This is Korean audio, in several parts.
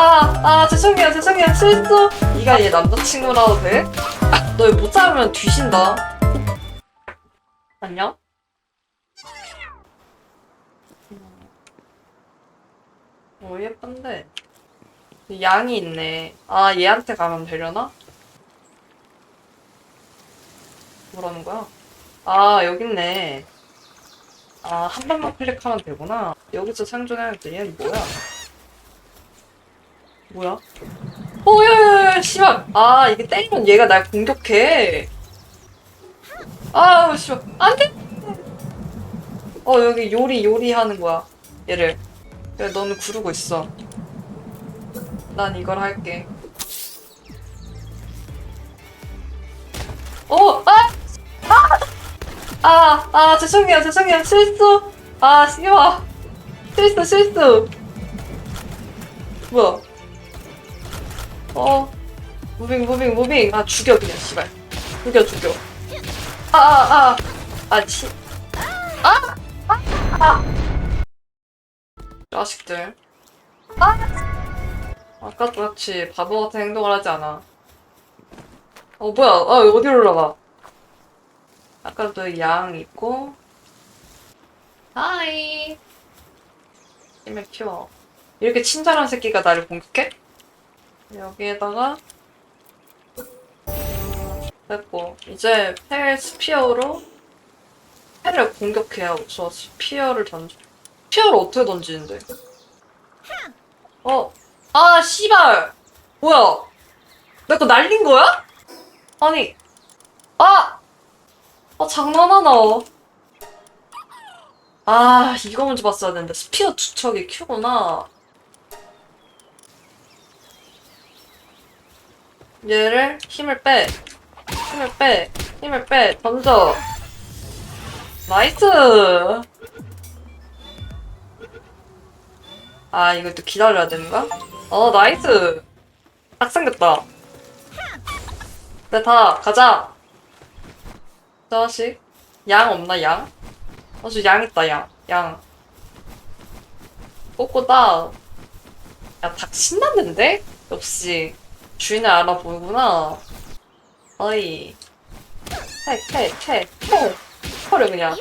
아, 아, 죄송해요, 죄송해요. 실수. 네가 얘 남자친구라도 돼? 아, 너못 잡으면 뒤신다. 안녕? 오, 어, 예쁜데. 양이 있네. 아, 얘한테 가면 되려나? 뭐라는 거야? 아, 여기 있네. 아, 한 번만 클릭하면 되구나. 여기서 생존해야겠다. 얘는 뭐야? 뭐야? 어, 야, 야, 야, 씨발. 아, 이게 때리면 얘가 날 공격해. 아, 씨발. 안 돼! 어, 여기 요리, 요리 하는 거야. 얘를. 그래, 너는 구르고 있어. 난 이걸 할게. 어, 아! 아! 아, 아, 죄송해요, 죄송해요. 실수. 아, 씨발. 실수, 실수. 뭐야? 어, 무빙, 무빙, 무빙. 아, 죽여, 그냥, 씨발. 죽여, 죽여. 아, 아, 아. 아, 치. 아! 아! 아! 자식들. 아! 아까 같이 바보 같은 행동을 하지 않아. 어, 뭐야. 아, 어디로 올라가? 아까도 양 있고. 하이. 힘을 키워. 이렇게 친절한 새끼가 나를 공격해? 여기에다가 됐고 이제 펠 스피어로 펠을 공격해야 저 스피어를 던져 스피어를 어떻게 던지는데? 어? 아 씨발 뭐야 내 거 날린 거야? 아니 아! 아 장난하나 아 이거 먼저 봤어야 되는데 스피어 두 척이 큐구나 얘를 힘을 빼. 힘을 빼. 힘을 빼. 던져. 나이스. 아, 이거 또 기다려야 되는 거야? 어, 나이스. 딱 생겼다. 네, 다, 가자. 자식. 양 없나, 양? 어, 저 양 있다, 양. 양. 꼬꼬다. 야, 닭 신났는데? 역시. 주인을 알아보구나. 어이. 패, 패, 패, 패. 패를 그냥.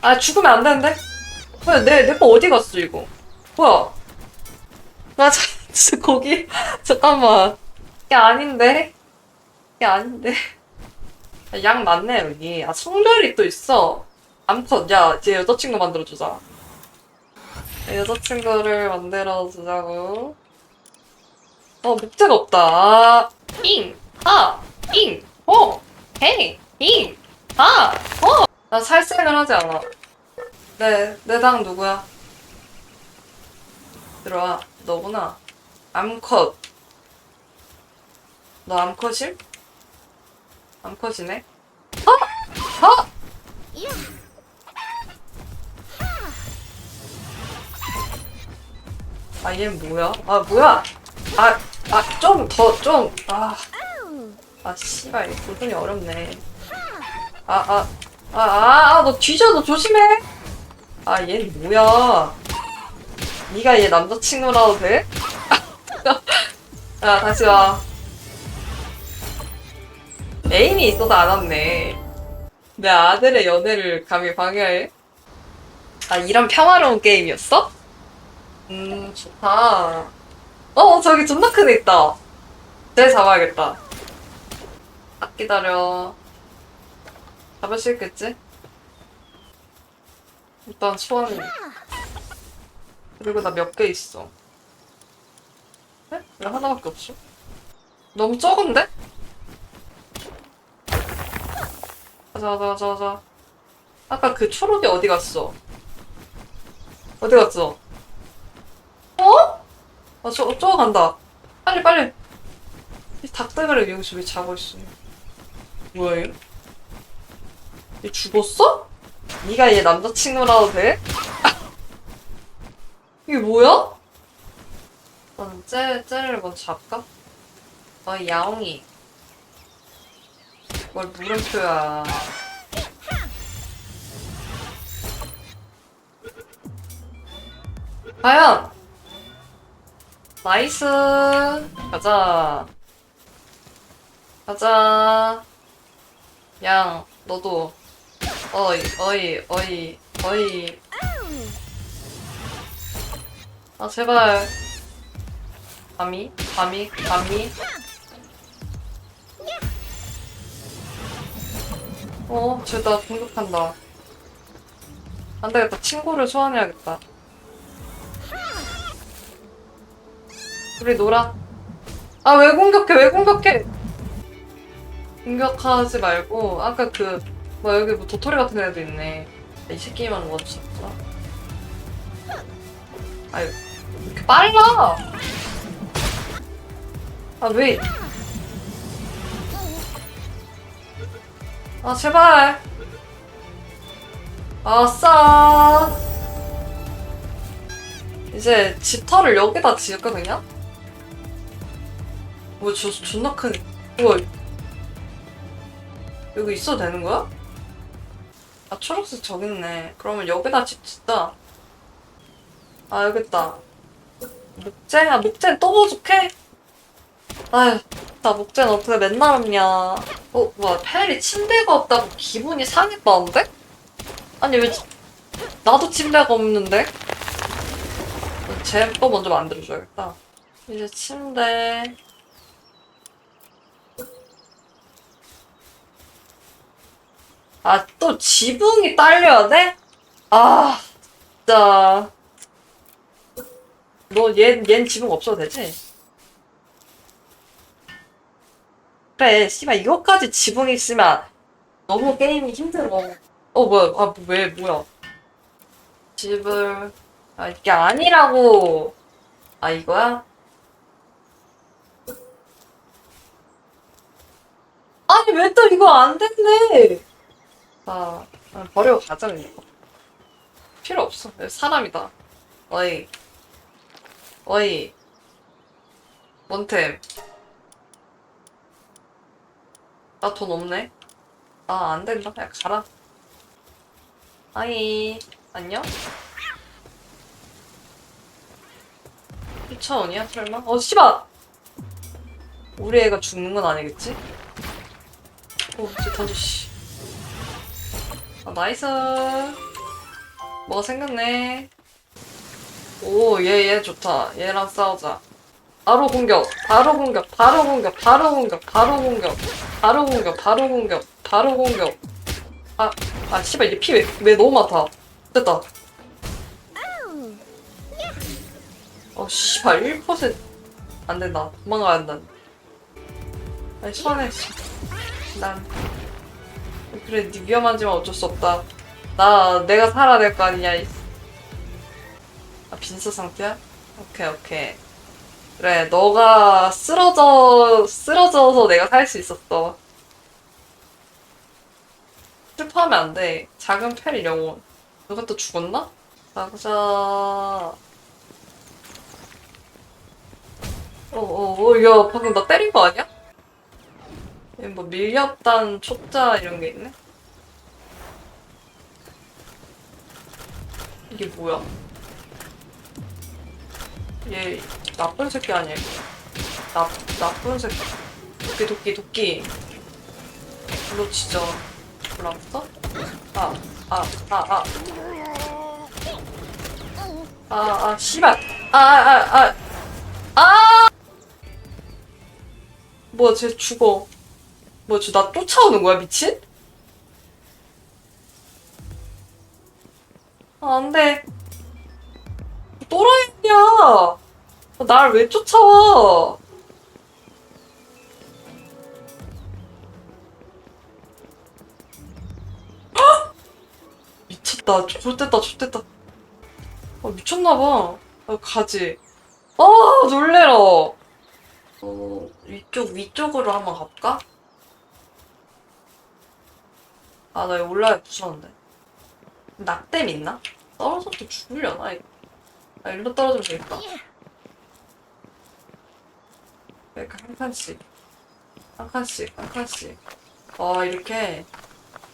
아, 죽으면 안 되는데? 뭐야, 내, 내 거 어디 갔어, 이거? 뭐야? 나 자, 진짜 거기, 잠깐만. 이게 아닌데? 이게 아닌데? 야, 양 많네, 여기. 아, 성별이 또 있어. 암컷, 야, 이제 여자친구 만들어주자. 여자친구를 만들어주자고. 어, 목재가 없다. 아, 잉, 아, 잉, 어, 헤이, 잉, 아, 어. 나 살생을 하지 않아. 네, 내당 누구야? 들어와. 너구나. 암컷. 너 암컷임? 암컷이네? 어? 어? 아, 얘 뭐야? 아, 뭐야? 아, 아, 좀 더, 좀, 아. 아, 씨발, 도전이 어렵네. 아, 아, 아, 아, 아, 너 뒤져, 너 조심해! 아, 얘 뭐야. 네가 얘 남자친구라도 돼? 야, 다시 와. 애인이 있어서 안 왔네. 내 아들의 연애를 감히 방해해? 아, 이런 평화로운 게임이었어? 음, 좋다. 어, 저기 존나 큰 애 있다. 쟤 잡아야겠다. 딱 기다려. 잡을 수 있겠지? 일단 소원. 그리고 나 몇 개 있어. 네? 왜 하나밖에 없어? 너무 적은데? 가자, 가자, 가자, 가자. 아까 그 초록이 어디 갔어? 어디 갔어? 어? 아, 저, 저거 간다. 빨리, 빨리. 이 닭대가리 여기서 왜 자고 있어? 뭐야, 얘? 얘 죽었어? 네가 얘 남자친구라도 돼? 이게 뭐야? 나는 쟤, 쟤를 먼저 잡까? 어, 야옹이. 뭘 물음표야. 과연 나이스. 가자. 가자. 양, 너도. 어이, 어이, 어이, 어이. 아, 제발. 감히, 감히, 감히. 어, 쟤 나 공격한다. 안 되겠다. 친구를 소환해야겠다. 우리 놀아. 아, 왜 공격해? 왜 공격해? 공격하지 말고, 아까 그, 뭐, 여기 뭐 도토리 같은 애도 있네. 이 새끼만 뭐 진짜. 아유, 왜 이렇게 빨라! 아, 왜. 아, 제발. 아싸. 이제 집터를 여기다 그냥? 뭐, 저, 존나 큰, 우와. 여기 있어도 되는 거야? 아, 초록색 저기 있네. 그러면 여기다 짓자. 아, 여기 있다. 목재? 아, 목재는 또 부족해? 아휴, 나 목재는 어떻게 맨날 없냐. 어, 뭐야, 펠이 침대가 없다고 기분이 상했다는데? 아니, 왜, 지- 나도 침대가 없는데? 쟤거 먼저 만들어줘야겠다. 이제 침대. 아, 또 지붕이 딸려야 돼? 아, 진짜. 너, 얘, 얜 지붕 없어도 되지? 그래, 씨발, 이거까지 지붕이 있으면 너무 게임이 힘들어. 어, 뭐야, 아, 왜, 뭐야. 집을, 아, 이게 아니라고. 아, 이거야? 아니, 왜 또 이거 안 된대? 아, 아, 버리고 가자, 그냥. 필요 없어. 사람이다. 어이. 어이. 원템. 나 돈 없네. 아, 안 된다. 그냥 가라. 아이. 안녕? 쫓아오냐, 설마? 어, 씨발! 우리 애가 죽는 건 아니겠지? 오, 쟤 던져, 씨. 아, 나이스. 뭐가 생겼네. 오, 얘, 얘 좋다. 얘랑 싸우자. 바로 공격, 바로 공격, 바로 공격, 바로 공격, 바로 공격, 바로 공격, 바로 공격, 바로 공격. 아, 아, 씨발, 얘피 왜, 왜 너무 많다. 됐다. 어, 씨발, 1%. 안 된다. 도망가야 한다. 아니, 손에, 씨. 난. 그래, 네 위험하지만 어쩔 수 없다. 나, 내가 살아야 될 거 아니냐, 이. 아, 빈스 상태야? 오케이, 오케이. 그래, 너가 쓰러져, 쓰러져서 내가 살 수 있었어. 슬퍼하면 안 돼. 작은 펠 영혼. 누가 또 죽었나? 가보자. 어, 어, 어, 야, 방금 나 때린 거 아니야? 얘뭐 밀렵단 촉자 이런 게 있네? 이게 뭐야? 얘 나쁜 새끼 아니야? 나 나쁜 새끼. 도끼 도끼 도끼. 너 진짜 불났어? 아, 아, 아, 아. 아, 아, 씨발. 아, 아, 아, 아. 뭐야, 쟤 죽어. 뭐야, 쟤나 쫓아오는 거야, 미친? 아, 안 돼. 또라이냐? 날왜 쫓아와? 헉! 미쳤다. 좋됐다, 좋됐다. 아, 미쳤나봐. 아, 가지. 아, 놀래라. 어, 위쪽, 위쪽으로 한번 가볼까? 아, 나 여기 올라가 무서운데. 낙댐 있나? 떨어져도 죽으려나, 이거? 아, 일로 떨어지면 되겠다. 이렇게 한 칸씩. 한 칸씩, 한 칸씩. 아, 이렇게.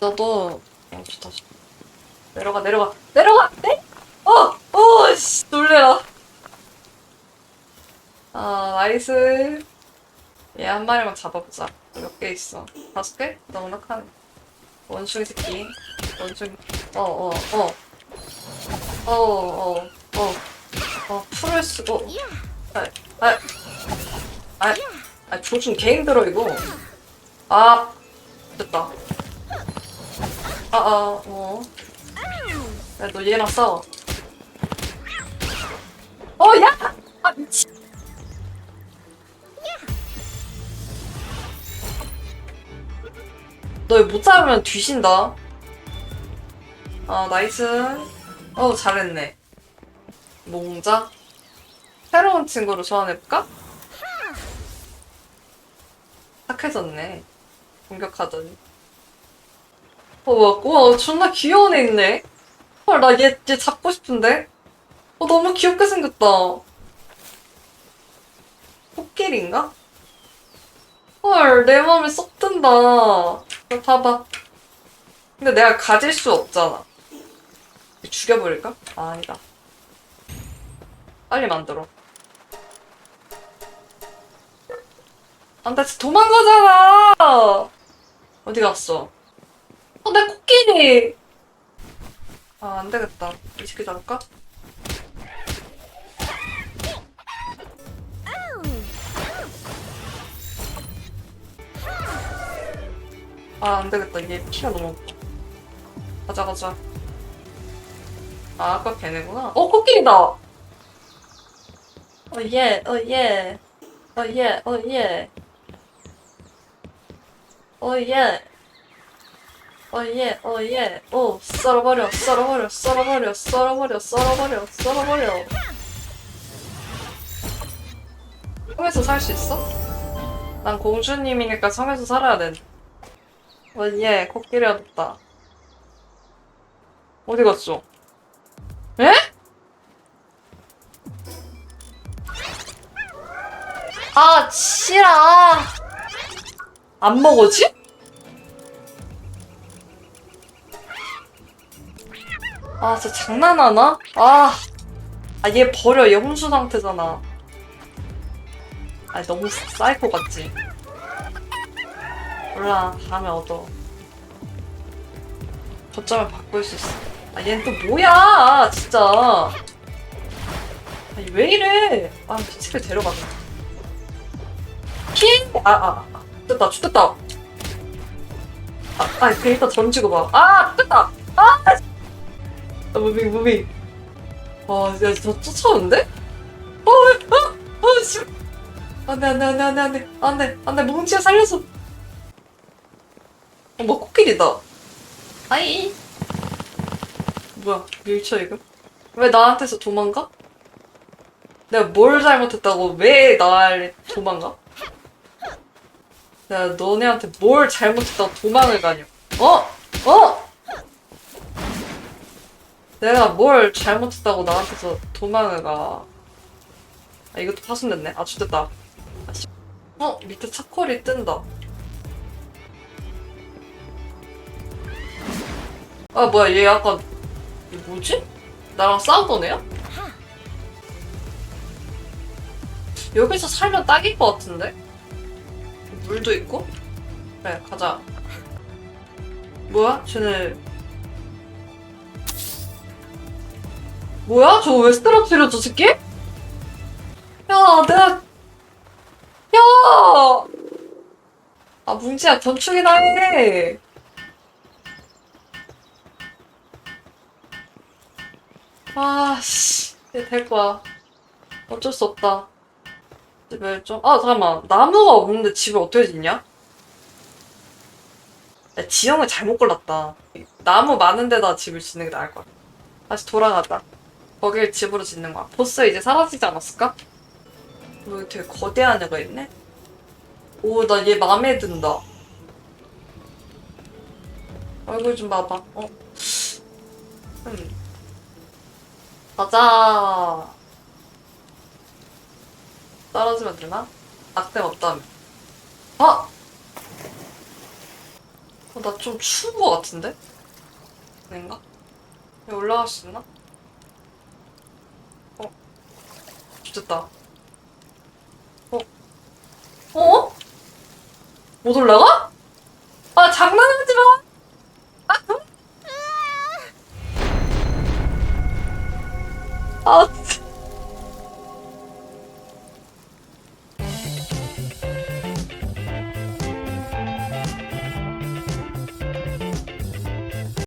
나도, 어, 좋다, 좋다. 내려가, 내려가, 내려가! 네? 어! 어! 씨, 놀래라. 아, 나이스. 얘 한 마리만 잡아보자. 몇 개 있어? 다섯 개? 넉넉하네. 원숭이 새끼. 원숭이. 어, 어, 어. 어, 어, 어. 어, 풀을 쓰고. 아, 아, 아, 아, 조준 개 힘들어, 이거. 아, 됐다. 아, 아, 어. 야, 너 얘랑 싸워. 어, 야! 아, 미친. 너못 잡으면 뒤신다. 아, 나이스. 어, 잘했네. 몽자? 새로운 친구를 소환해볼까? 착해졌네. 공격하더니. 어, 와, 와, 존나 귀여운 애 있네. 헐, 나 얘, 얘 잡고 싶은데? 어, 너무 귀엽게 생겼다. 코끼리인가? 헐, 내 마음에 쏙 든다. 너 봐봐. 근데 내가 가질 수 없잖아. 죽여버릴까? 아, 아니다. 빨리 만들어. 안 돼, 진짜 도망가잖아! 어디 갔어? 어, 내 코끼리! 아, 안 되겠다. 이 새끼 잡을까? 아, 안 되겠다. 얘 피가 너무. 가자, 가자. 아, 아까 걔네구나. 어, 코끼리다! 어, 예, 어, 예. 어, 예, 어, 예. 어, 예. 어, 예, 어, 예. 오, 썰어버려, 썰어버려, 썰어버려, 썰어버려, 썰어버려, 썰어버려. 섬에서 살 수 있어? 난 공주님이니까 섬에서 살아야 돼. 어, 예, 코끼리 얻었다. 어디 갔어? 에? 아, 싫어. 안 먹어지? 아, 진짜 장난하나? 아, 아, 얘 버려. 얘 혼수 상태잖아. 아, 너무 사이코 같지? 몰라, 다음에 얻어. 거점을 바꿀 수 있어. 아, 얘는 또 뭐야, 진짜. 아니, 왜 이래? 아, 미치게 데려가. 피? 아, 아, 아. 됐다, 죽겠다. 아, 아, 그 일단 던지고 봐. 아, 죽겠다. 아, 아, 무빙, 무빙. 와, 야, 저 쫓아오는데? 어, 어, 어, 씨. 안 돼, 안 돼, 안 돼, 안 돼, 안 돼, 안 돼, 안 돼, 뭉치야 살려줘. 어, 뭐, 코끼리다. 아이. 뭐야, 밀쳐, 이거? 왜 나한테서 도망가? 내가 뭘 잘못했다고 왜날 도망가? 내가 너네한테 뭘 잘못했다고 도망을 가냐? 어? 어? 내가 뭘 잘못했다고 나한테서 도망을 가. 아, 이것도 파손됐네. 아, 죽됐다. 아, 씨. 어? 밑에 차콜이 뜬다. 아, 뭐야, 얘 아까, 얘 뭐지? 나랑 싸우던 애야? 여기서 살면 딱일 것 같은데? 물도 있고? 그래, 가자. 뭐야? 쟤네. 뭐야? 저거 왜 쓰러뜨려, 저 새끼? 야, 내가. 야! 아, 뭉치야, 건축이나 해. 아, 씨. 얘될 거야. 어쩔 수 없다. 집을 좀, 아, 잠깐만. 나무가 없는데 집을 어떻게 짓냐? 야, 지형을 잘못 골랐다. 나무 많은 데다 집을 짓는 게 나을 것 같아. 다시 돌아가자. 거길 집으로 짓는 거야. 보스 이제 사라지지 않았을까? 뭐 되게 거대한 애가 있네? 오, 나얘 맘에 든다. 얼굴 좀 봐봐. 어? 음. 가자. 떨어지면 되나? 악대 없다며. 아! 어, 어 나좀 추운 것 같은데? 아닌가? 여기 올라갈 수 있나? 어? 됐다. 어? 어? 못 올라가?